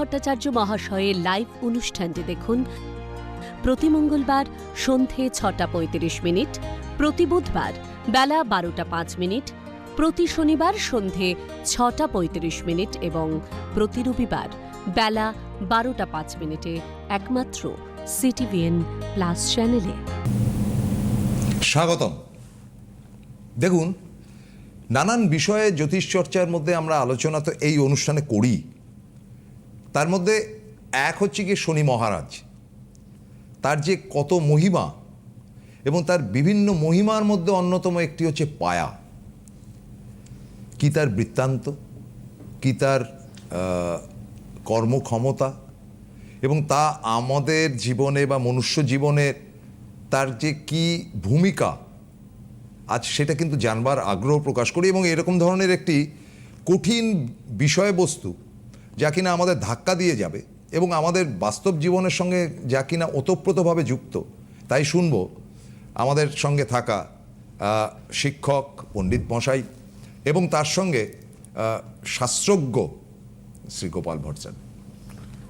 ভট্টাচার্য মহাশয়ের লাইভ অনুষ্ঠানটি দেখুন। প্রতি মঙ্গলবার সন্ধে ছটা পঁয়ত্রিশ মিনিট, প্রতি বুধবার বেলা বারোটা পাঁচ মিনিট, প্রতি শনিবার সন্ধে ছটা পঁয়ত্রিশ মিনিট এবং প্রতি রবিবার বেলা বারোটা পাঁচ মিনিটে একমাত্র সিটিভিএন প্লাস চ্যানেলে স্বাগতম। দেখুন, নানান বিষয়ে জ্যোতিষ চর্চার মধ্যে আমরা আলোচনা তো এই অনুষ্ঠানে করি। তার মধ্যে এক হচ্ছে কি শনি মহারাজ। তার যে কত মহিমা এবং তার বিভিন্ন মহিমার মধ্যে অন্যতম একটি হচ্ছে পায়া। কি তার বৃত্তান্ত? কি তার কর্মক্ষমতা? এবং তা আমাদের জীবনে বা মনুষ্য জীবনের তার যে কি ভূমিকা, আজ সেটা কিন্তু জানবার আগ্রহ প্রকাশ করি এবং এরকম ধরনের একটি কঠিন বিষয়বস্তু যা কিনা আমাদের ধাক্কা দিয়ে যাবে এবং আমাদের বাস্তব জীবনের সঙ্গে যা কিনা ওতপ্রোতভাবে যুক্ত তাই শুনব আমাদের সঙ্গে থাকা শিক্ষক পণ্ডিত মশাই এবং তার সঙ্গে শাস্ত্রজ্ঞ শ্রী গোপাল ভট্টাচার্য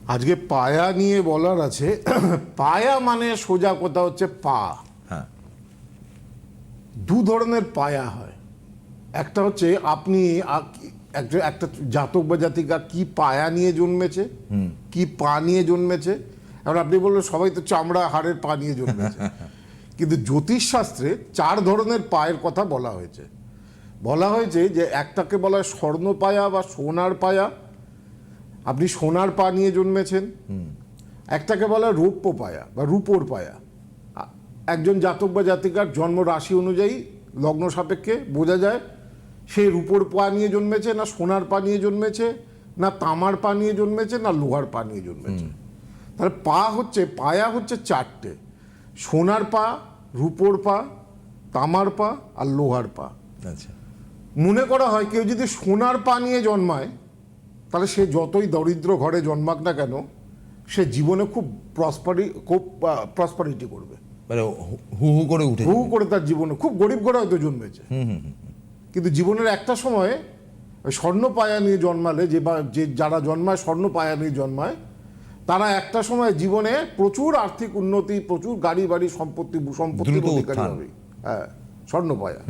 আজকে পায়া নিয়ে বলার আছে পায়া মানে সোজা কথা হচ্ছে পা। হ্যাঁ। দু ধরনের পায়া হয়। একটা হচ্ছে আপনি একটা একটা জাতক বা জাতিকা কি পায়া নিয়ে জন্মেছে? কি পা নিয়ে জন্মেছে? এবার আপনি বললেন সবাই তো চামড়া হাড়ের পা নিয়ে জন্মেছে। কিন্তু জ্যোতিষশাস্ত্রে চার ধরনের পায়ের কথা বলা হয়েছে। বলা হয়েছে যে একটাকে বলা হয় স্বর্ণ পায়া বা সোনার পায়া। আপনি সোনার পা নিয়ে জন্মেছেন। একটাকে বলা হয় রৌপ্য পায়া বা রূপোর পায়া। একজন জাতক বা জাতিকার জন্ম রাশি অনুযায়ী লগ্ন সাপেক্ষে বোঝা যায় সে রূপোর পা নিয়ে জন্মেছে না সোনার পা নিয়ে জন্মেছে না তামার পা নিয়ে জন্মেছে না লোহার পা নিয়ে জন্মেছে। তাহলে পা হচ্ছে পায়া হচ্ছে চারটে। সোনার পা রূপোর পা তামার পা আর লোহার পা। আচ্ছা। মনে করা হয় কেউ যদি সোনার পা নিয়ে জন্মায় তাহলে সে যতই দরিদ্র ঘরে জন্মাক না কেন সে জীবনে খুব প্রসপারি খুব প্রসপারিটি করবে। মানে হু- হু করে উঠে হু হু করে তার জীবনে খুব গরিব ঘরে হয়তো জন্মেছে। কিন্তু জীবনের একটা সময়ে স্বর্ণ পায়া নিয়ে জন্মালে যে বা যে যারা জন্মায় স্বর্ণ পায়া নিয়ে জন্মায় তারা একটা সময় জীবনে প্রচুর আর্থিক উন্নতি প্রচুর গাড়ি বাড়ি সম্পত্তি অধিকারী হবে। হ্যাঁ স্বর্ণ পায়া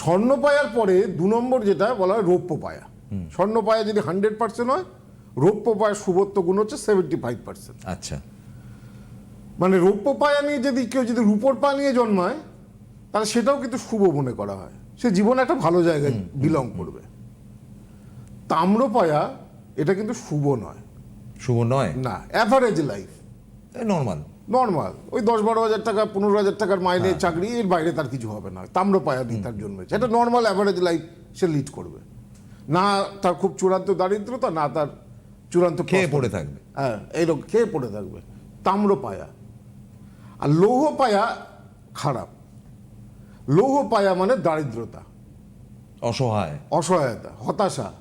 স্বর্ণ পায়ার পরে দু নম্বর যেটা বলা হয় রৌপ্য পায়া স্বর্ণ পায়া যদি হান্ড্রেড পার্সেন্ট হয় রৌপ্য পায়ার শুভত্ব গুণ হচ্ছে সেভেন্টি ফাইভ পার্সেন্ট। আচ্ছা। মানে রৌপ্য পায়া নিয়ে যদি কেউ যদি রূপোর পা নিয়ে জন্মায় তাহলে সেটাও কিন্তু শুভ মনে করা হয়। সে জীবনে একটা ভালো জায়গায় বিলং করবে। তাম্র পায়া এটা কিন্তু শুভ নয়। শুভ নয়? না অ্যাভারেজ লাইফ নর্মাল নর্মাল ওই দশ বারো হাজার টাকা পনেরো হাজার টাকার মাইনে চাকরি এর বাইরে তার কিছু হবে না। তাম্র পায়া নিয়ে তার জন্মেছে এটা নর্মাল অ্যাভারেজ লাইফ সে লিড করবে। না তার খুব চূড়ান্ত দারিদ্রতা না তার চূড়ান্ত খেয়ে পড়ে থাকবে। হ্যাঁ এইরকম খেয়ে পড়ে থাকবে। তাম্রপায়া। আর লৌহ পায়া খারাপ। লৌহ পায়া মানে দারিদ্রতা। অসহায়। অসহায়তা হতাশা।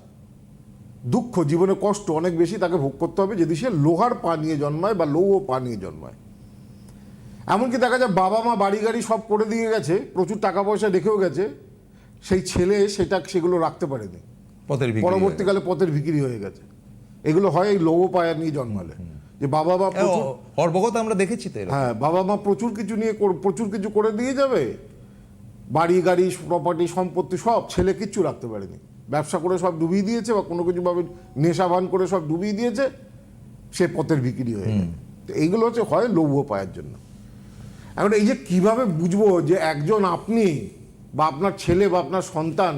দুঃখ জীবনে কষ্ট অনেক বেশি তাকে ভোগ করতে হবে যদি সে লোহার পা নিয়ে জন্মায় বা লৌহ পা নিয়ে জন্মায়। এমনকি দেখা যায় বাবা মা বাড়ি গাড়ি সব করে দিয়ে গেছে প্রচুর টাকা পয়সা রেখেও গেছে সেই ছেলে সেটা সেগুলো রাখতে পারেনি। পথের পরবর্তীকালে পথের বিক্রি হয়ে গেছে। এগুলো হয় এই লৌহ পায়া নিয়ে জন্মালে। যে বাবা মা আমরা দেখেছি তো হ্যাঁ বাবা মা প্রচুর কিছু নিয়ে প্রচুর কিছু করে দিয়ে যাবে। বাড়ি গাড়ি প্রপার্টি সম্পত্তি সব ছেলে কিচ্ছু রাখতে পারেনি। ব্যবসা করে সব ডুবিয়ে দিয়েছে বা কোনো কিছু ভাবে নেশাভান করে সব ডুবিয়ে দিয়েছে সে পথের বিক্রি হয়ে যায়। তো এইগুলো হচ্ছে হয় লৌহ পায়ের জন্য। এখন এই যে কীভাবে বুঝব যে একজন আপনি বা আপনার ছেলে বা আপনার সন্তান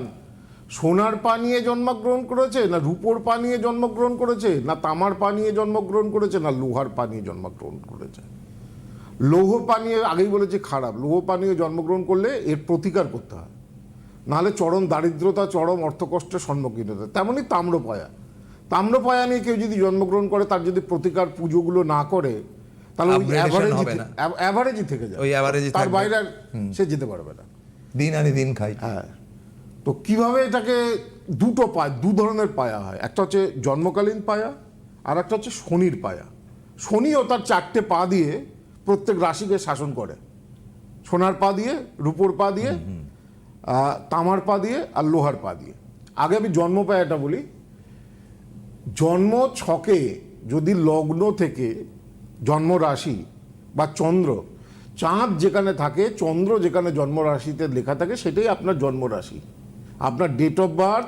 সোনার পা নিয়ে জন্মগ্রহণ করেছে না রূপোর পা নিয়ে জন্মগ্রহণ করেছে না তামার পা নিয়ে জন্মগ্রহণ করেছে না লোহার পা নিয়ে জন্মগ্রহণ করেছে? লৌহ পানীয় আগেই বলেছি খারাপ। লৌহ পানীয় জন্মগ্রহণ করলে এর প্রতিকার করতে হয়। নাহলে চরম দারিদ্রতা চরম অর্থকষ্টের সম্মুখীন হতে। তেমনই তাম্রপায়া। তাম্রপায়া নিয়ে কেউ যদি জন্মগ্রহণ করে তার যদি প্রতিকার পুজোগুলো না করে তাহলে ওই Upgradation অ্যাভারেজই থেকে যায় ওই তার বাইরে সে যেতে পারবে না। দিন আনি দিন খাই হ্যাঁ। তো কীভাবে এটাকে দুটো পায় দু ধরনের পায়া হয়? একটা হচ্ছে জন্মকালীন পায়া আর একটা হচ্ছে শনির পায়া। শনিও তার চারটে পা দিয়ে প্রত্যেক রাশিকে শাসন করে। সোনার পা দিয়ে রূপোর পা দিয়ে তামার পা দিয়ে আর লোহার পা দিয়ে। আগে আমি জন্ম পায় এটা বলি। জন্ম ছকে যদি লগ্ন থেকে জন্ম রাশি বা চন্দ্র চাঁদ যেখানে থাকে চন্দ্র যেখানে জন্ম রাশিতে লেখা থাকে সেটাই আপনার জন্ম রাশি। আপনার date of birth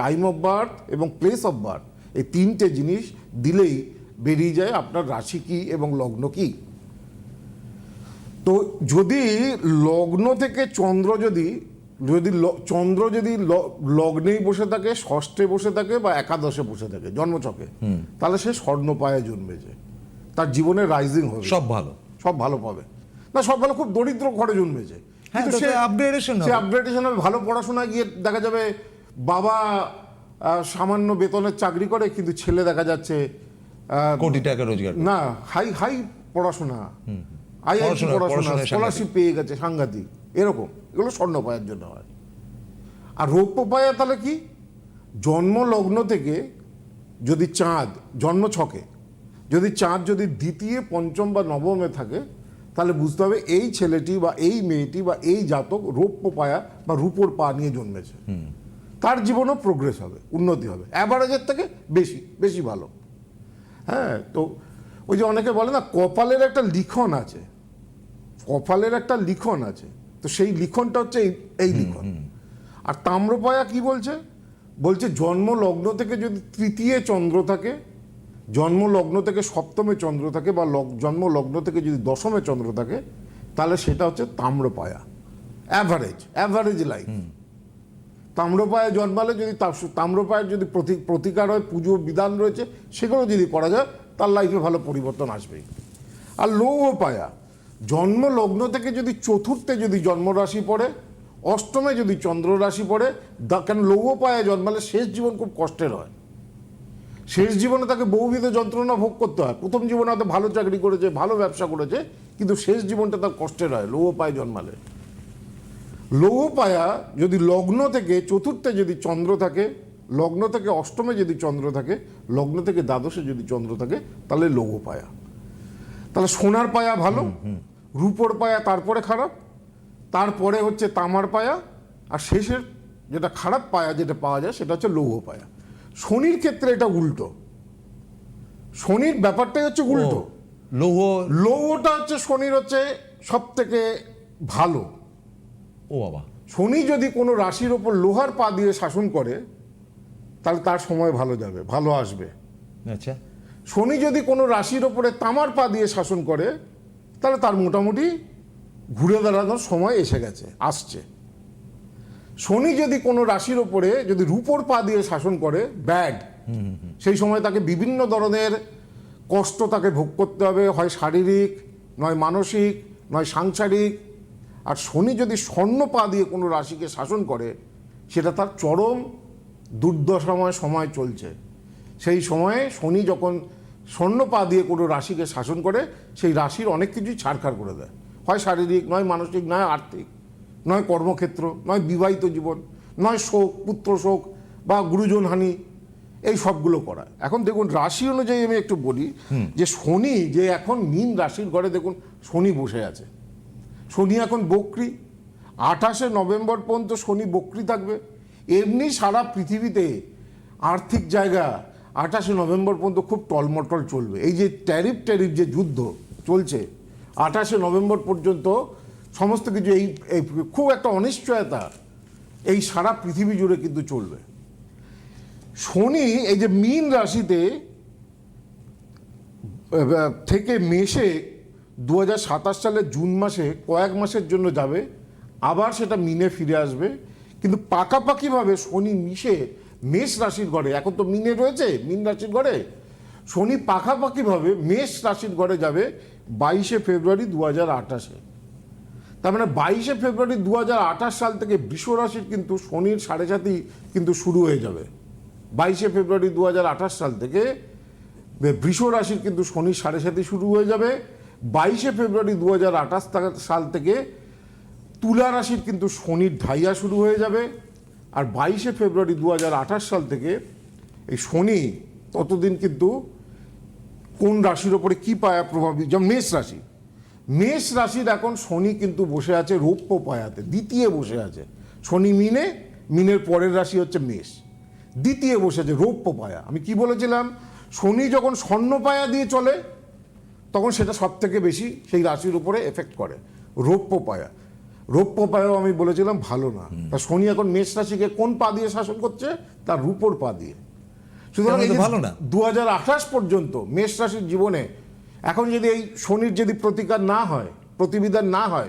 time of birth এবং প্লেস অফ বার্থ এই তিনটে জিনিস দিলেই বেরিয়ে যায় আপনার রাশি কি এবং লগ্ন কি। তো যদি লগ্ন থেকে চন্দ্র যদি যদি চন্দ্র যদি লগ্নেই বসে থাকে ষষ্ঠে বসে থাকে বা একাদশে বসে থাকে জন্মচকে তাহলে সে স্বর্ণপায়ে জন্মেছে তার জীবনে রাইজিং হবে। সব ভালো। সব ভালো পাবে। না সব ভালো খুব দরিদ্র ঘরে জন্মেছে হ্যাঁ, কিন্তু সে upgradation সে। আপগ্রেডেশন হবে। ভালো পড়াশোনা গিয়ে দেখা যাবে বাবা সামান্য বেতনের চাকরি করে কিন্তু ছেলে দেখা যাচ্ছে কোটি টাকা রোজগার না হাই হাই পড়াশোনা। আইআইটি পড়াশোনা- স্কলারশিপ পেয়ে গেছে সাংঘাতিক। এরকম এগুলো স্বর্ণ পায়ের জন্য হয়। আর রৌপ্য পায়া তাহলে কি? জন্ম লগ্ন থেকে যদি চাঁদ জন্ম ছকে যদি চাঁদ যদি দ্বিতীয় পঞ্চম বা নবমে থাকে তাহলে বুঝতে হবে এই ছেলেটি বা এই মেয়েটি বা এই জাতক রৌপ্য পায়া বা রূপোর পা নিয়ে জন্মেছে। তার জীবনও প্রোগ্রেস হবে উন্নতি হবে। অ্যাভারেজের থেকে বেশি বেশি ভালো। হ্যাঁ তো ওই যে অনেকে বলে না কপালের একটা লিখন আছে। কপালের একটা লিখন আছে। তো সেই লিখনটা হচ্ছে এই এই লিখন। আর তাম্রপায়া কি বলছে? বলছে জন্ম লগ্ন থেকে যদি তৃতীয় চন্দ্র থাকে জন্ম লগ্ন থেকে সপ্তমে চন্দ্র থাকে বা জন্ম লগ্ন থেকে যদি দশমে চন্দ্র থাকে তাহলে সেটা হচ্ছে তাম্রপায়া। অ্যাভারেজ অ্যাভারেজ লাইফ তাম্রপায়ে জন্মালে যদি তাম্রপায়ের যদি প্রতি প্রতিকার হয় পুজো বিধান রয়েছে সেগুলো যদি করা যায় তার লাইফে ভালো পরিবর্তন আসবেই। আর লৌহ পায়া জন্ম লগ্ন থেকে যদি চতুর্থে যদি জন্মরাশি পড়ে, অষ্টমে যদি চন্দ্র রাশি পড়ে কেন লৌহ পায়া জন্মালে শেষ জীবন খুব কষ্টের হয়। শেষ জীবনে তাকে বহুবিধ যন্ত্রণা ভোগ করতে হয়। প্রথম জীবনে হয়তো ভালো চাকরি করেছে, ভালো ব্যবসা করেছে, কিন্তু শেষ জীবনটা তার কষ্টের হয়, লৌহ পায়ে জন্মালে। লৌহ পায়া যদি লগ্ন থেকে চতুর্থে যদি চন্দ্র থাকে, লগ্ন থেকে অষ্টমে যদি চন্দ্র থাকে, লগ্ন থেকে দ্বাদশে যদি চন্দ্র থাকে, তাহলে লৌহ পায়া। তাহলে সোনার পায়া ভালো রূপোর পায়া তারপরে খারাপ তারপরে হচ্ছে তামার পায়া আর শেষের যেটা খারাপ পায়া যেটা পাওয়া যায় সেটা হচ্ছে লৌহ পায়া। শনির ক্ষেত্রে এটা উল্টো। শনির ব্যাপারটাই হচ্ছে উল্টো। লৌহ লৌহটা হচ্ছে শনির হচ্ছে সব থেকে ভালো। ও বাবা। শনি যদি কোনো রাশির ওপর লোহার পা দিয়ে শাসন করে তাহলে তার সময় ভালো যাবে ভালো আসবে। আচ্ছা। শনি যদি কোনো রাশির ওপরে তামার পা দিয়ে শাসন করে তাহলে তার মোটামুটি ঘুরে দাঁড়ানোর সময় এসে গেছে আসছে। শনি যদি কোনো রাশির ওপরে যদি রূপোর পা দিয়ে শাসন করে ব্যাড। সেই সময় তাকে বিভিন্ন ধরনের কষ্ট তাকে ভোগ করতে হবে হয় শারীরিক নয় মানসিক নয় সাংসারিক। আর শনি যদি স্বর্ণ পা দিয়ে কোনো রাশিকে শাসন করে সেটা তার চরম দুর্দশাময় সময় চলছে। সেই সময়ে শনি যখন স্বর্ণ পা দিয়ে কোনো রাশিকে শাসন করে সেই রাশির অনেক কিছুই ছাড়খাড় করে দেয়। হয় শারীরিক নয় মানসিক নয় আর্থিক নয় কর্মক্ষেত্র নয় বিবাহিত জীবন নয় শোক পুত্র শোক বা গুরুজন হানি এই সবগুলো করা এখন দেখুন রাশি অনুযায়ী আমি একটু বলি যে শনি যে এখন মীন রাশির ঘরে দেখুন শনি বসে আছে। শনি এখন বক্রি আঠাশে নভেম্বর পর্যন্ত শনি বক্রি থাকবে। এমনি সারা পৃথিবীতে আর্থিক জায়গা আঠাশে নভেম্বর পর্যন্ত খুব টলমটল চলবে। এই যে ট্যারিফ ট্যারিফ যে যুদ্ধ চলছে, আঠাশে নভেম্বর পর্যন্ত সমস্ত কিছু এই খুব একটা অনিশ্চয়তা এই সারা পৃথিবী জুড়ে কিন্তু চলবে। শনি এই যে মীন রাশিতে থেকে মেশে দু হাজার সাতাশ সালের জুন মাসে কয়েক মাসের জন্য যাবে, আবার সেটা মিনে ফিরে আসবে। কিন্তু পাকাপাকিভাবে শনি মিশে মেষ রাশির ঘরে, এখন তো মিনে রয়েছে, মিন রাশির ঘরে। শনি পাকাপাকিভাবে মেষ রাশির ঘরে যাবে বাইশে ফেব্রুয়ারি দু হাজার আঠাশে। তার মানে বাইশে ফেব্রুয়ারি দু হাজার আঠাশ সাল থেকে বিশ্ব রাশির কিন্তু শনির সাড়ে সাথী কিন্তু শুরু হয়ে যাবে। বাইশে ফেব্রুয়ারি দু হাজার আঠাশ সাল থেকে বৃষ রাশির কিন্তু শনির সাড়ে সাথী শুরু হয়ে যাবে। বাইশে ফেব্রুয়ারি দু হাজার আঠাশ সাল থেকে তুলা রাশির কিন্তু শনির ঢাইয়া শুরু হয়ে যাবে। আর বাইশে ফেব্রুয়ারি দু হাজার আঠাশ সাল থেকে এই শনি ততদিন কিন্তু কোন রাশির ওপরে কি পায়া প্রভাবিত যেমন মেষ রাশি। মেষ রাশির এখন শনি কিন্তু বসে আছে রৌপ্য পায়াতে, দ্বিতীয় বসে আছে। শনি মিনে, মিনের পরের রাশি হচ্ছে মেষ। দ্বিতীয় বসে আছে রৌপ্য পায়া। আমি কি বলেছিলাম? শনি যখন স্বর্ণ পায়া দিয়ে চলে, তখন সেটা সব থেকে বেশি সেই রাশির উপরে এফেক্ট করে, রৌপ্য পায়া। রৌপ্য পায়াও আমি বলেছিলাম ভালো না। তা শনি এখন মেষ রাশিকে কোন পা দিয়ে শাসন করছে? তার রূপর পা দিয়ে। সুতরাং এই ভালো না। দু হাজার আঠাশ পর্যন্ত মেষ রাশির জীবনে এখন যদি এই শনির যদি প্রতিকার না হয় প্রতিবিধান না হয়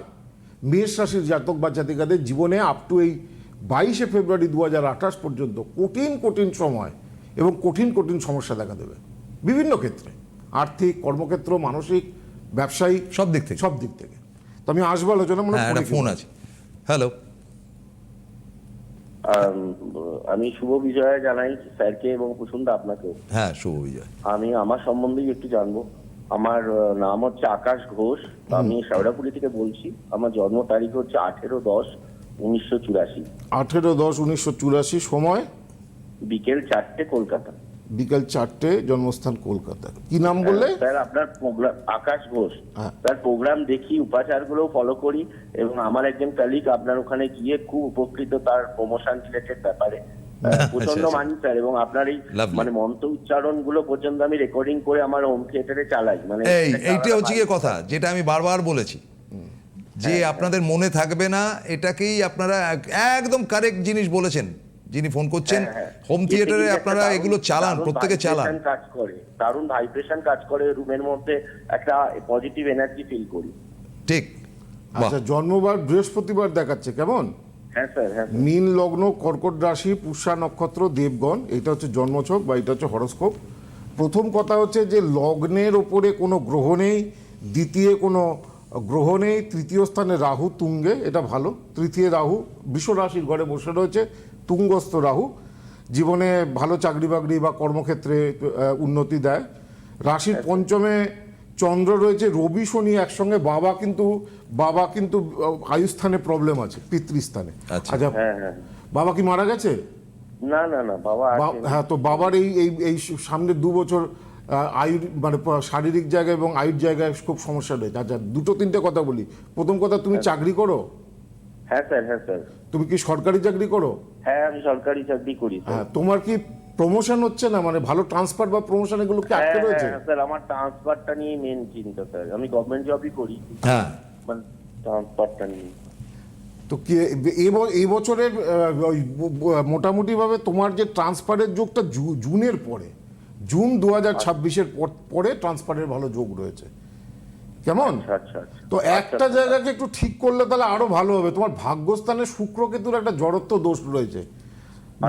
মেষ রাশির জাতক বা জাতিকাদের জীবনে আপ টু এই বাইশে ফেব্রুয়ারি দু হাজার আঠাশ পর্যন্ত কঠিন কঠিন সময় এবং কঠিন কঠিন সমস্যা দেখা দেবে। বিভিন্ন ক্ষেত্রে। আর্থিক কর্মক্ষেত্র মানসিক ব্যবসায়িক সব দিক থেকে। সব দিক থেকে। তো আমি আসব আলোচনা মূলক হ্যাঁ একটা ফোন আছে। হ্যালো আমি শুভ বিজয়া জানাই স্যারকে এবং কুসুমদা আপনাকেও হ্যাঁ শুভ বিজয়। আমি আমার সম্বন্ধেই একটু জানব। আমার নাম হচ্ছে আকাশ ঘোষ। আমি শেওড়াপুরি থেকে বলছি আমার জন্ম তারিখ হচ্ছে আঠেরো দশ উনিশশো চুরাশি। আঠেরো দশ উনিশশো চুরাশি সময়? বিকেল চারটে কলকাতা। বিকাল চারটে জন্মস্থান কলকাতা। কি নাম বললে? স্যার আপনার প্রোগ্রাম আকাশ ঘোষ। হ্যাঁ। স্যার প্রোগ্রাম দেখি উপাচারগুলো ফলো করি এবং আমার একজন কালিক আপনার ওখানে গিয়ে খুব উপকৃত তার প্রমোশন রিলেটেড ব্যাপারে। প্রচণ্ড আচ্ছা। মানি স্যার এবং আপনার এই মানে মন্ত্র উচ্চারণগুলো পর্যন্ত আমি রেকর্ডিং করে আমার হোম থিয়েটারে চালাই মানে এই এইটা হচ্ছে গিয়ে কথা যেটা আমি বারবার বলেছি। যে আপনাদের মনে থাকবে না এটাকেই আপনারা একদম কারেক্ট জিনিস বলেছেন। যিনি ফোন করছেন হ্যাঁ, হ্যাঁ। হোম থিয়েটারে আপনারা এগুলো চালান প্রত্যেকে চালান। কাজ করে দারুণ ভাইব্রেশন কাজ করে রুমের মধ্যে একটা পজিটিভ এনার্জি ফিল করি। ঠিক। আচ্ছা জন্মবার বৃহস্পতিবার দেখাচ্ছে কেমন? হ্যাঁ হ্যাঁ। মীন লগ্ন কর্কট রাশি পুষ্যা নক্ষত্র দেবগণ এটা হচ্ছে জন্মছক বা এটা হচ্ছে হরস্কোপ। প্রথম কথা হচ্ছে যে লগ্নের ওপরে কোনো গ্রহ নেই দ্বিতীয় কোনো গ্রহ নেই তৃতীয় স্থানে রাহু তুঙ্গে এটা ভালো। তৃতীয় রাহু বিশ্ব রাশির ঘরে বসে রয়েছে তুঙ্গস্থ রাহু জীবনে ভালো চাকরি বাকরি বা কর্মক্ষেত্রে উন্নতি দেয়। রাশির পঞ্চমে চন্দ্র রয়েছে রবি শনি একসঙ্গে বাবা কিন্তু বাবা কিন্তু আয়ুস্থানে প্রবলেম আছে পিতৃস্থানে। আচ্ছা। আচ্ছা হ্যাঁ হ্যাঁ বাবা কি মারা গেছে? না না না বাবা হ্যাঁ তো বাবার এই এই এই সামনে দু বছর আয়ুর মানে শারীরিক জায়গায় এবং আয়ুর জায়গায় খুব সমস্যা রয়েছে। আচ্ছা দুটো তিনটে কথা বলি। প্রথম কথা তুমি চাকরি করো? হ্যাঁ স্যার হ্যাঁ স্যার। তুমি কি সরকারি চাকরি করো? হ্যাঁ আমি সরকারি চাকরি করি হ্যাঁ তোমার কি প্রমোশন হচ্ছে না? মানে ভালো ট্রান্সফার বা প্রমোশন এগুলো কি আটকে হ্যাঁ, রয়েছে? হ্যাঁ, স্যার আমার ট্রান্সফারটা নিয়ে মেন চিন্তা স্যার। আমি গভর্নমেন্ট জবই করি। হ্যাঁ। মানে ট্রান্সফারটা নিয়ে। তো কি এই বছরের মোটামুটিভাবে তোমার যে ট্রান্সফারের যোগটা জুনের পরে জুন দু হাজার ছাব্বিশের পরে ট্রান্সফারের ভালো যোগ রয়েছে। কেমন? আচ্ছা আচ্ছা আচ্ছা। তো একটা জায়গাকে একটু ঠিক করলে তাহলে আরও ভালো হবে। তোমার ভাগ্যস্থানে শুক্র কেতুর একটা জড়ত্ব দোষ রয়েছে।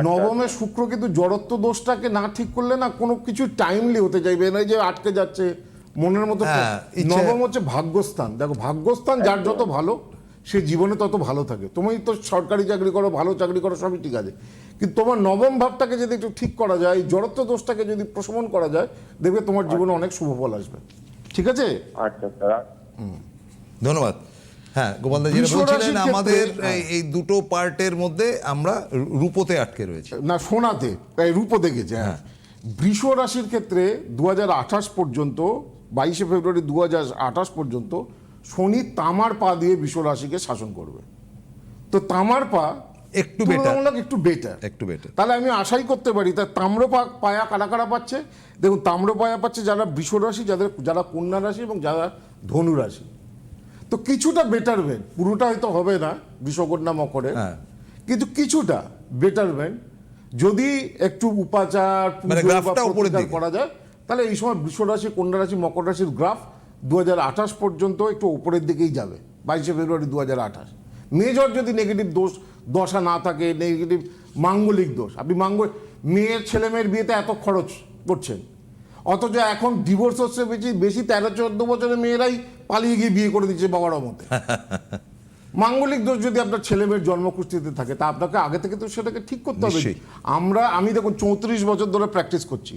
নবমে শুক্র কিন্তু জড়ত্ব দোষটাকে না ঠিক করলে না কোনো কিছু টাইমলি হতে চাইবে না। যে আটকে যাচ্ছে মনের মতো হ্যাঁ, নবম হচ্ছে ভাগ্যস্থান। দেখো ভাগ্যস্থান যার যত ভালো সে জীবনে তত ভালো থাকে। তুমি তো সরকারি চাকরি করো ভালো চাকরি করো সবই ঠিক আছে। কিন্তু তোমার নবম ভাবটাকে যদি একটু ঠিক করা যায় এই জড়ত্ব দোষটাকে যদি প্রশমন করা যায় দেখবে তোমার জীবনে অনেক শুভ ফল আসবে। ঠিক আছে? আচ্ছা স্যার ধন্যবাদ। হ্যাঁ গোপালদা যেটা বলছিলেন আমাদের হ্যাঁ। এই- দুটো পার্টের মধ্যে আমরা রূপতে আটকে রয়েছি। না সোনাতে এই রূপো দেখেছে হ্যাঁ। বৃষ রাশির ক্ষেত্রে দু হাজার আঠাশ পর্যন্ত বাইশে ফেব্রুয়ারি দু হাজার আঠাশ পর্যন্ত শনি তামার পা দিয়ে বৃষ রাশিকে শাসন করবে। তো তামার পা একটু। তুলনামূলক একটু বেটার একটু better। তাহলে আমি আশাই করতে পারি। তা তাম্র পায়া কারা কারা পাচ্ছে? দেখুন তাম্র পায়া পাচ্ছে যারা বৃষ রাশি যাদের যারা কন্যা রাশি এবং যারা ধনু রাশি। তো কিছুটা বেটারমেন্ট পুরোটা হয়তো হবে না বৃষকন্যা মকরে। হ্যাঁ। কিন্তু কিছুটা বেটারমেন্ট যদি একটু উপাচার মানে। করা যায় তাহলে এই সময় বৃষ রাশি কন্যা রাশি মকর রাশির গ্রাফ দু হাজার আঠাশ পর্যন্ত একটু উপরের দিকেই যাবে। বাইশে ফেব্রুয়ারি দু হাজার আঠাশ। মেজর যদি নেগেটিভ দোষ দশা না থাকে নেগেটিভ মাঙ্গলিক দোষ আপনি মাঙ্গল মেয়ের ছেলে মেয়ের বিয়েতে এত খরচ করছেন। অথচ এখন ডিভোর্স হচ্ছে বেশি বেশি তেরো চোদ্দ বছরের মেয়েরাই পালিয়ে গিয়ে বিয়ে করে দিচ্ছে বাবার মতে মাঙ্গলিক দোষ যদি আপনার ছেলে মেয়ের জন্মকুষ্ঠিতে থাকে তা আপনাকে আগে থেকে তো সেটাকে ঠিক করতে হবে। আমরা আমি দেখুন চৌত্রিশ বছর ধরে প্র্যাকটিস করছি।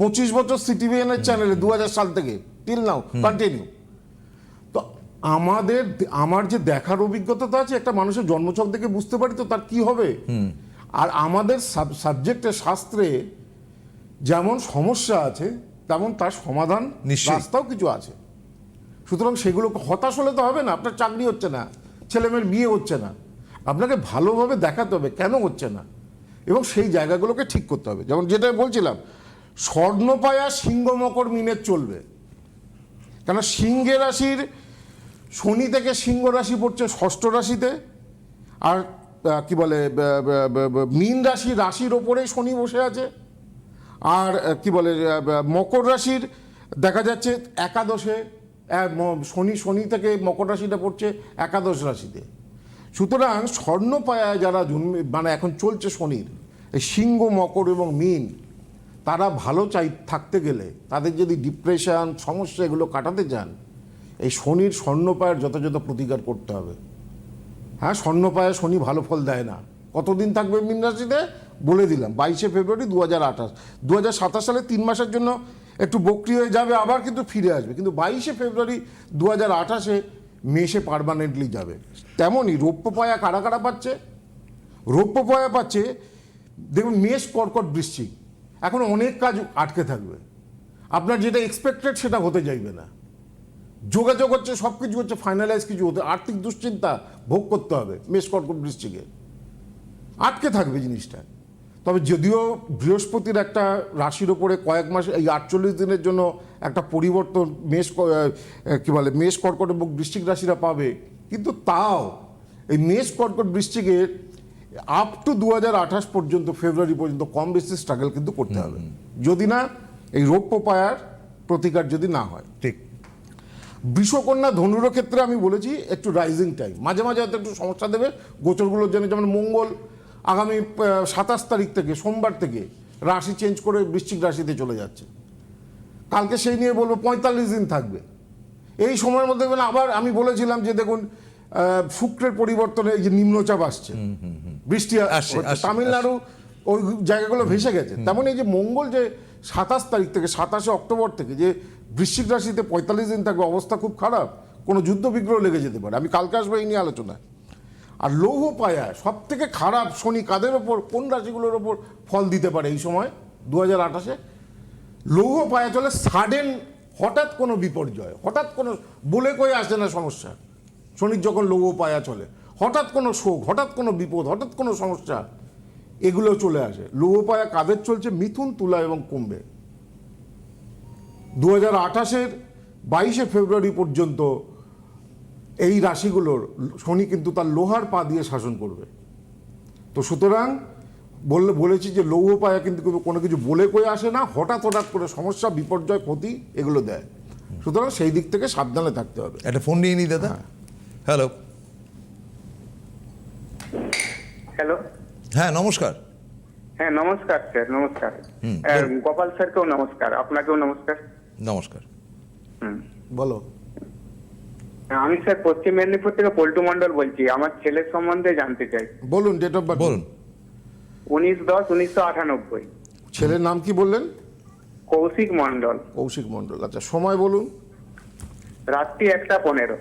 পঁচিশ বছর সিটিভিএন এর চ্যানেলে দু হাজার সাল থেকে। টিল নাও কন্টিনিউ আমাদের আমার যে দেখার অভিজ্ঞতা তো আছে একটা মানুষের জন্মছক দেখে বুঝতে পারি তো তার কি হবে। আর আমাদের সাবজেক্টে শাস্ত্রে যেমন সমস্যা আছে তেমন তার সমাধান। রাস্তাও কিছু আছে। সুতরাং সেগুলো হতাশ হলে তো হবে না আপনার চাকরি হচ্ছে না ছেলেমেয়ের বিয়ে হচ্ছে না। আপনাকে ভালোভাবে দেখাতে হবে কেন হচ্ছে না। এবং সেই জায়গাগুলোকে ঠিক করতে হবে। যেমন যেটা বলছিলাম স্বর্ণপায়া সিংহ মকর মিনের চলবে। কেন সিংহে রাশির শনি থেকে সিংহ রাশি পড়ছে ষষ্ঠ রাশিতে, আর কি বলে মীন রাশি, রাশির ওপরেই শনি বসে আছে। আর কি বলে মকর রাশির, দেখা যাচ্ছে একাদশে শনি শনি থেকে মকর রাশিটা পড়ছে একাদশ রাশিতে। সুতরাং স্বর্ণপায়ায় যারা জন্মে মানে এখন চলছে শনির সিংহ, মকর এবং মীন, তারা ভালো চাই, থাকতে গেলে, তাদের যদি ডিপ্রেশন সমস্যা এগুলো কাটাতে চান এই শনির স্বর্ণপায়ের যথাযথ প্রতিকার করতে হবে। হ্যাঁ স্বর্ণপায়ে শনি ভালো ফল দেয় না। কতদিন থাকবে মীন রাশিতে? বলে দিলাম, বাইশে ফেব্রুয়ারি দু হাজার আঠাশ। দু হাজার সাতাশ সালে তিন মাসের জন্য একটু বক্রি হয়ে যাবে, আবার কিন্তু ফিরে আসবে। কিন্তু বাইশে ফেব্রুয়ারি দু হাজার আঠাশে মেসে পারমানেন্টলি যাবে। তেমনই রৌপ্য পায়া কারা কারা পাচ্ছে? রৌপ্য পায়া পাচ্ছে, দেখুন, মেষ, কর্কট বৃষ্টি এখন অনেক কাজ আটকে থাকবে। আপনার যেটা এক্সপেক্টেড সেটা হতে চাইবে না। যোগাযোগ হচ্ছে সব কিছু হচ্ছে ফাইনালাইজ কিছু হতে আর্থিক দুশ্চিন্তা ভোগ করতে হবে মেষ কর্কট বৃষ্টিকে। আটকে থাকবে জিনিসটা। তবে যদিও বৃহস্পতির একটা রাশির ওপরে কয়েক মাস এই আটচল্লিশ দিনের জন্য একটা পরিবর্তন মেষ ক- বলে মেষ কর্কট এবং বৃশ্চিক রাশিরা পাবে। কিন্তু তাও এই মেষ কর্কট বৃশ্চিকের আপ টু দু হাজার আঠাশ পর্যন্ত ফেব্রুয়ারি পর্যন্ত কম বেশি স্ট্রাগল কিন্তু করতে হবে। যদি না এই রৌপ্য পায়ার প্রতিকার যদি না হয়। ঠিক। বৃষকন্যা ধনুর ক্ষেত্রে আমি বলেছি একটু রাইজিং টাইম মাঝে মাঝে হয়তো একটু সমস্যা দেবে। গোচরগুলোর জন্য যেমন মঙ্গল আগামী সাতাশ তারিখ থেকে সোমবার থেকে রাশি চেঞ্জ করে বৃশ্চিক রাশিতে চলে যাচ্ছে। কালকে সেই নিয়ে বলব পঁয়তাল্লিশ দিন থাকবে। এই সময়ের মধ্যে দেখবেন আবার আমি বলেছিলাম যে দেখুন শুক্রের পরিবর্তনে এই যে নিম্নচাপ আসছে। বৃষ্টি তামিলনাড়ু ওই জায়গাগুলো ভেসে গেছে। তেমন এই যে মঙ্গল যে সাতাশ তারিখ থেকে সাতাশে অক্টোবর থেকে যে বৃশ্চিক রাশিতে পঁয়তাল্লিশ দিন থাকবে, অবস্থা খুব খারাপ। কোনো যুদ্ধ বিগ্রহ লেগে যেতে পারে। আমি কালকে আসব এই নিয়ে আলোচনায়। আর লৌহ পায়া সব থেকে খারাপ শনি কাদের ওপর, কোন রাশিগুলোর ওপর ফল দিতে পারে এই সময় দু হাজার আঠাশে? লৌহ পায়া চলে সাডেন হঠাৎ কোনো বিপর্যয়, হঠাৎ কোনো বলে কয়ে আসে না সমস্যা। শনির যখন লৌহ পায়া চলে, হঠাৎ কোনো শোক, হঠাৎ কোনো বিপদ, হঠাৎ কোনো সমস্যা, এগুলো চলে আসে। লৌহ পায়া কাদের চলছে? মিথুন, তুলা এবং কুম্ভে। দু হাজার আঠাশের বাইশে ফেব্রুয়ারি পর্যন্ত এই রাশিগুলোর শনি কিন্তু তার লোহার পা দিয়ে শাসন করবে। তো সুতরাং বললে বলেছি যে লৌহ পায়া কিন্তু কোনো- কিছু বলে কয়ে আসে না হঠাৎ হঠাৎ করে সমস্যা বিপর্যয় ক্ষতি এগুলো দেয়। সুতরাং সেই দিক থেকে সাবধানে থাকতে হবে। একটা ফোন নিয়ে নি দাদা। হ্যালো। হ্যালো। হ্যাঁ নমস্কার। হ্যাঁ নমস্কার স্যার নমস্কার। গোপাল স্যারকেও নমস্কার আপনাকেও নমস্কার। নমস্কার। বলো। আমি স্যার পশ্চিম মেদিনীপুর থেকে পল্টু মন্ডল বলছি আমার ছেলের সম্বন্ধে জানতে চাই। বলুন ডেট অফ বার্থ বলুন। উনিশ দশ উনিশশো আটানব্বই। ছেলের নাম কি বললেন? কৌশিক মন্ডল কৌশিক মন্ডল আচ্ছা সময় বলুন। রাত্রি একটা পনেরো।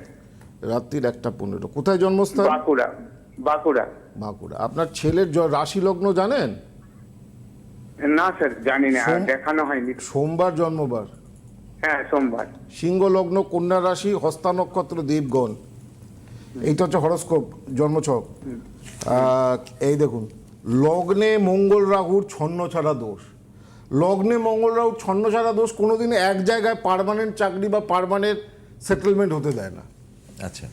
রাত্রির একটা পনেরো। কোথায় জন্মস্থান? বাঁকুড়া বাঁকুড়া। বাঁকুড়া। আপনার ছেলের রাশি লগ্ন জানেন? না স্যার জানি না দেখানো হয়নি। সোমবার জন্মবার। হ্যাঁ সোমবার। সিংহ লগ্ন কন্যা রাশি হস্তা নক্ষত্র দেবগণ। এইটা হচ্ছে হরস্কোপ জন্মছক। এই দেখুন লগ্নে মঙ্গল রাহুর ছন্ন ছাড়া দোষ। লগ্নে মঙ্গল রাহুর ছন্ন ছাড়া দোষ কোনোদিন এক জায়গায় পারমানেন্ট চাকরি বা পারমানেন্ট সেটেলমেন্ট হতে দেয় না। আচ্ছা।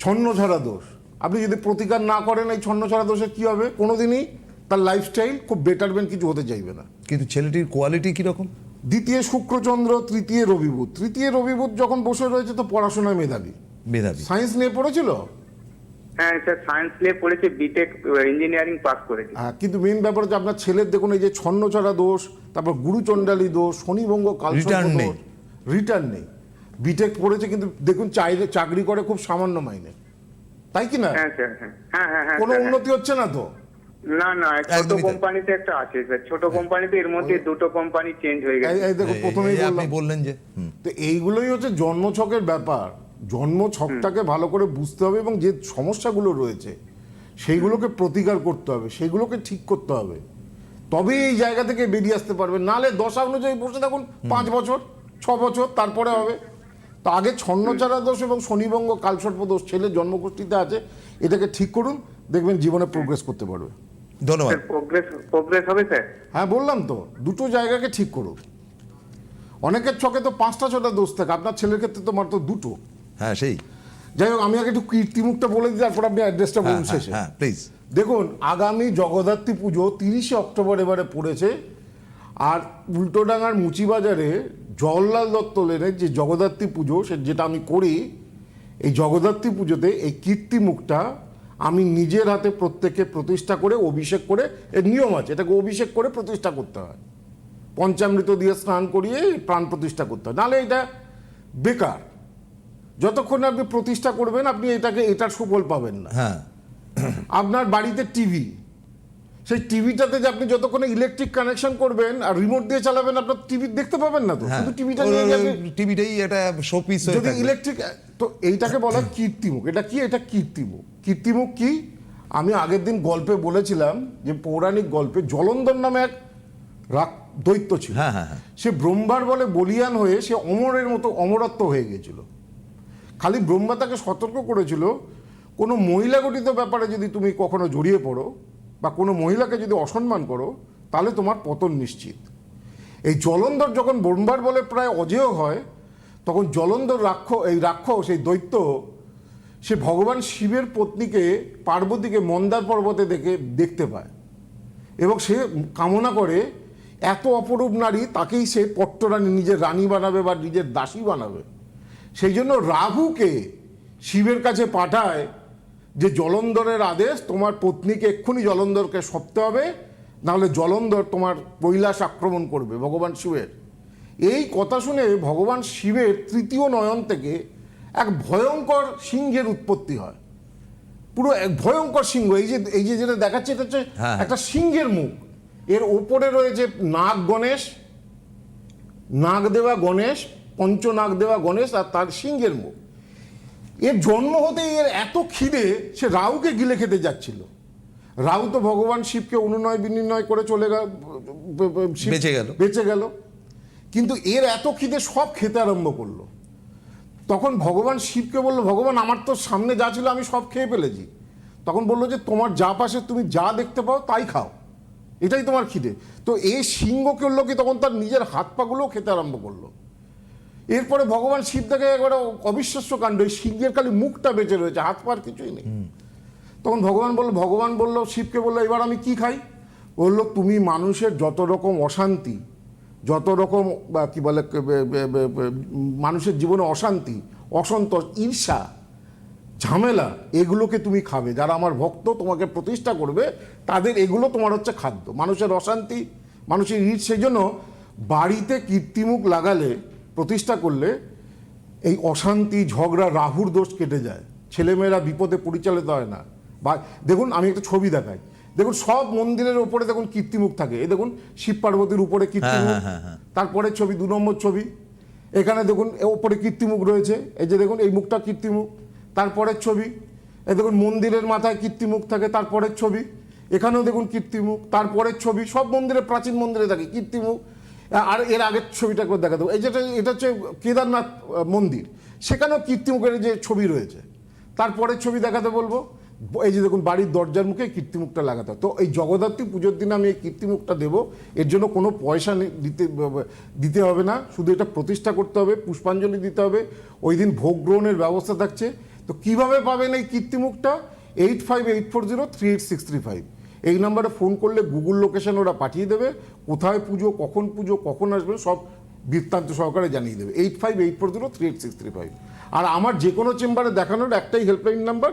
ছন্ন ছাড়া দোষ। আপনি যদি প্রতিকার না করেন এই ছন্ন ছাড়া দোষে কী হবে? কোনোদিনই তার লাইফস্টাইল খুব বেটারমেন্ট কিছু হতে চাইবে না। কিন্তু ছেলেটির কোয়ালিটি কীরকম? দ্বিতীয় শুক্রচন্দ্র তৃতীয় রবিবুধ। তৃতীয় রবিবুধ যখন বসে রয়েছে তো পড়াশোনায় মেধাবী। মেধাবী। সায়েন্স নিয়ে পড়েছিল? হ্যাঁ স্যার সায়েন্স নিয়ে পড়েছি বিটেক ইঞ্জিনিয়ারিং পাস করেছি। হ্যাঁ কিন্তু মেন ব্যাপার হচ্ছে আপনার ছেলের দেখুন এই যে ছন্ন ছাড়া দোষ তারপর গুরুচণ্ডালী দোষ শনিভঙ্গ কাল Return নেই। রিটার্ন নেই। বিটেক পড়েছে কিন্তু দেখুন চাইলে চাকরি করে খুব সামান্য মাইনে। তাই কি না? হ্যাঁ হ্যাঁ। হ্যাঁ কোনো। উন্নতি হচ্ছে না তো? না না ছোট কোম্পানিতে একটা আছে স্যার। ছোট কোম্পানিতে এর মধ্যে দুটো কোম্পানি চেঞ্জ হয়ে এই- গেছে এই দেখো প্রথমেই আপনি বললেন যে তো এইগুলোই হচ্ছে জন্মছকের ব্যাপার। জন্মছকটাকে ভালো করে বুঝতে হবে এবং যে সমস্যাগুলো রয়েছে সেইগুলোকে প্রতিকার করতে হবে সেইগুলোকে ঠিক করতে হবে। তবে এই জায়গা থেকে বেরিয়ে আসতে পারবে নালে দশা অনুযায়ী বসে থাকুন পাঁচ বছর ছ বছর তারপরে হবে। তো আগে ছন্নচারা দোষ এবং শনিবঙ্গ কালসর্প দোষ ছেলে জন্মগোষ্ঠীতে আছে এটাকে ঠিক করুন দেখবেন জীবনে প্রোগ্রেস করতে পারবে। ধন্যবাদ। প্রোগ্রেস প্রোগ্রেস হবে স্যার? হ্যাঁ বললাম তো দুটো জায়গাকে ঠিক করুন। অনেকের ছকে তো পাঁচটা ছটা দোষ থাকে আপনার ছেলের ক্ষেত্রে তো মাত্র দুটো। হ্যাঁ সেই। যাই হোক আমি আগে একটু কীর্তিমুখটা বলে দিই তারপর আপনি অ্যাড্রেসটা বলুন হ্যাঁ, শেষে। হ্যাঁ প্লিজ দেখুন আগামী জগদ্ধাত্রী পুজো তিরিশে অক্টোবর এবারে পড়েছে আর উল্টোডাঙ্গার মুচিবাজারে জওহরলাল দত্ত লেনের যে জগদ্ধাত্রী পুজো সে যেটা আমি করি এই জগদ্ধাত্রী পুজোতে এই কীর্তি মুখটা আমি নিজের হাতে প্রত্যেককে প্রতিষ্ঠা করে অভিষেক করে এর নিয়ম আছে এটাকে অভিষেক করে প্রতিষ্ঠা করতে হয়। পঞ্চামৃত দিয়ে স্নান করিয়ে প্রাণ প্রতিষ্ঠা করতে হয়। নাহলে এটা বেকার। যতক্ষণ আপনি প্রতিষ্ঠা করবেন আপনি এটাকে এটার সুফল পাবেন না। হ্যাঁ। আপনার বাড়িতে টিভি সেই টিভিটাতে যে আপনি যতক্ষণে ইলেকট্রিক কানেকশন করবেন আর রিমোট দিয়ে চালাবেন আপনার টিভি দেখতে পাবেন না তো। হ্যাঁ। শুধু টিভিটা টিভিটাই একটা শোপিস হয়ে যদি ইলেকট্রিক তো এইটাকে বলা হয় কীর্তিমুখ। এটা কি? এটা কীর্তিমুখ। কীর্তিমুখ কি? আমি আগের দিন গল্পে বলেছিলাম যে পৌরাণিক গল্পে জলন্ধর নামে এক রাক দৈত্য ছিল। হ্যাঁ, হ্যাঁ। সে ব্রহ্মার বলে বলিয়ান হয়ে সে অমরের মতো অমরত্ব হয়ে গিয়েছিল খালি ব্রহ্মা তাকে সতর্ক করেছিল কোনো মহিলা গঠিত ব্যাপারে যদি তুমি কখনো জড়িয়ে পড়ো বা কোনো মহিলাকে যদি অসম্মান করো, তাহলে তোমার পতন নিশ্চিত। এই জলন্ধর যখন ব্রহ্মার বলে প্রায় অজেয় হয়, তখন জলন্ধর রাক্ষ এই রাক্ষস, এই দৈত্য, সে ভগবান শিবের পত্নীকে, পার্বতীকে মন্দার পর্বতে দেখে, দেখতে পায়। এবং সে কামনা করে, এত অপরূপ নারী, তাকেই সে পট্টরানী নিজের রানী বানাবে বা নিজের দাসী বানাবে। সেই জন্য রাহুকে শিবের কাছে পাঠায় যে জলন্ধরের আদেশ তোমার পত্নীকে এক্ষুনি জলন্ধরকে সপতে হবে নাহলে জলন্ধর তোমার কৈলাস আক্রমণ করবে ভগবান শিবের। এই কথা শুনে ভগবান শিবের তৃতীয় নয়ন থেকে এক ভয়ঙ্কর সিংহের উৎপত্তি হয়। পুরো এক ভয়ঙ্কর সিংহ এই যে এই যে যেটা দেখাচ্ছে এটা হচ্ছে হ্যাঁ। একটা সিংহের মুখ। এর ওপরে রয়েছে নাগ গণেশ নাগ দেওয়া গণেশ পঞ্চনাগ দেওয়া গণেশ আর তার সিংহের মুখ। এর জন্ম হতে এর এত খিদে সে রাহুকে গিলে খেতে যাচ্ছিল। রাহু তো ভগবান শিবকে অনুনয় বিনিময় করে চলে গেল বেঁচে গেল। বেঁচে গেল। কিন্তু এর এত খিদে সব খেতে আরম্ভ করল। তখন ভগবান শিবকে বলল ভগবান আমার তো সামনে যা ছিল আমি সব খেয়ে ফেলেছি। তখন বলল যে তোমার যা পাশে তুমি যা দেখতে পাও তাই খাও। এটাই তোমার খিদে। তো এই সিংহ করল কি তখন তার নিজের হাত পাগুলোও খেতে আরম্ভ করল। এরপরে ভগবান শিব দেখে একবারে অবিশ্বাস্য কাণ্ড এই সিংহের খালি মুখটা বেঁচে রয়েছে হাত পা আর কিছুই নেই। তখন ভগবান বলল ভগবান বলল শিবকে বলল এবার আমি কি খাই? বলল তুমি মানুষের যত রকম অশান্তি যত রকম বা কি বলে মানুষের জীবনে অশান্তি অসন্তোষ ঈর্ষা ঝামেলা এগুলোকে তুমি খাবে। যারা আমার ভক্ত তোমাকে প্রতিষ্ঠা করবে তাদের এগুলো তোমার হচ্ছে খাদ্য। মানুষের অশান্তি মানুষের ঈর্ষ সেই জন্য বাড়িতে কীর্তিমুখ লাগালে প্রতিষ্ঠা করলে এই অশান্তি ঝগড়া রাহুর দোষ কেটে যায়। ছেলেমেয়েরা বিপদে পরিচালিত হয় না। বা দেখুন আমি একটা ছবি দেখাই। দেখুন সব মন্দিরের ওপরে দেখুন কীর্তিমুখ থাকে। এই দেখুন শিব পার্বতীর উপরে কীর্তিমুখ। হ্যাঁ, হ্যাঁ, হ্যাঁ। তারপরে ছবি দু নম্বর ছবি। এখানে দেখুন ওপরে কীর্তিমুখ রয়েছে। এই যে দেখুন এই মুখটা কীর্তিমুখ। তারপরের ছবি। এই দেখুন মন্দিরের মাথায় কীর্তিমুখ থাকে তারপরের ছবি। এখানেও দেখুন কীর্তিমুখ। তারপরের ছবি। সব মন্দিরে প্রাচীন মন্দিরে থাকে কীর্তিমুখ। আর এর আগের ছবিটা করে দেখা দেবো এই যেটা এটা হচ্ছে কেদারনাথ মন্দির। সেখানেও কীর্তিমুখের যে ছবি রয়েছে তারপরের ছবি দেখাতে বলব। এই যে দেখুন, বাড়ির দরজার মুখে কীর্তিমুখটা লাগাতে। তো এই জগদ্ধাত্রী পুজোর দিন আমি এই কীর্তিমুখটা দেবো। এর জন্য কোনো পয়সা দিতে দিতে হবে না। শুধু এটা প্রতিষ্ঠা করতে হবে, পুষ্পাঞ্জলি দিতে হবে। ওই দিন ভোগ গ্রহণের ব্যবস্থা থাকছে। তো কীভাবে পাবেন এই কীর্তিমুখটা eight five eight four zero three eight six three five. এই নাম্বারে ফোন করলে গুগল লোকেশন ওরা পাঠিয়ে দেবে কোথায় পুজো কখন পুজো কখন আসবে সব বৃত্তান্ত সহকারে জানিয়ে দেবে। Eight five eight four zero three eight six three five আর আমার যে কোনো চেম্বারে দেখানোর একটাই helpline number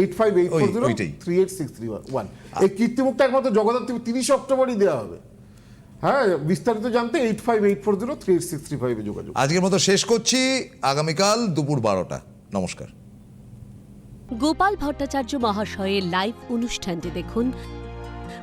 eight five eight four zero three eight six three one এই কীর্তিমুখটা একমাত্র জগদ্ধাত্রী তিরিশে অক্টোবরই দেওয়া হবে। হ্যাঁ বিস্তারিত জানতে eight five eight four zero three eight six three ফাইভে যোগাযোগ। আজকের মতো শেষ করছি। আগামীকাল দুপুর বারোটা। নমস্কার। গোপাল ভট্টাচার্য মহাশয়ের লাইভ অনুষ্ঠানটি দেখুন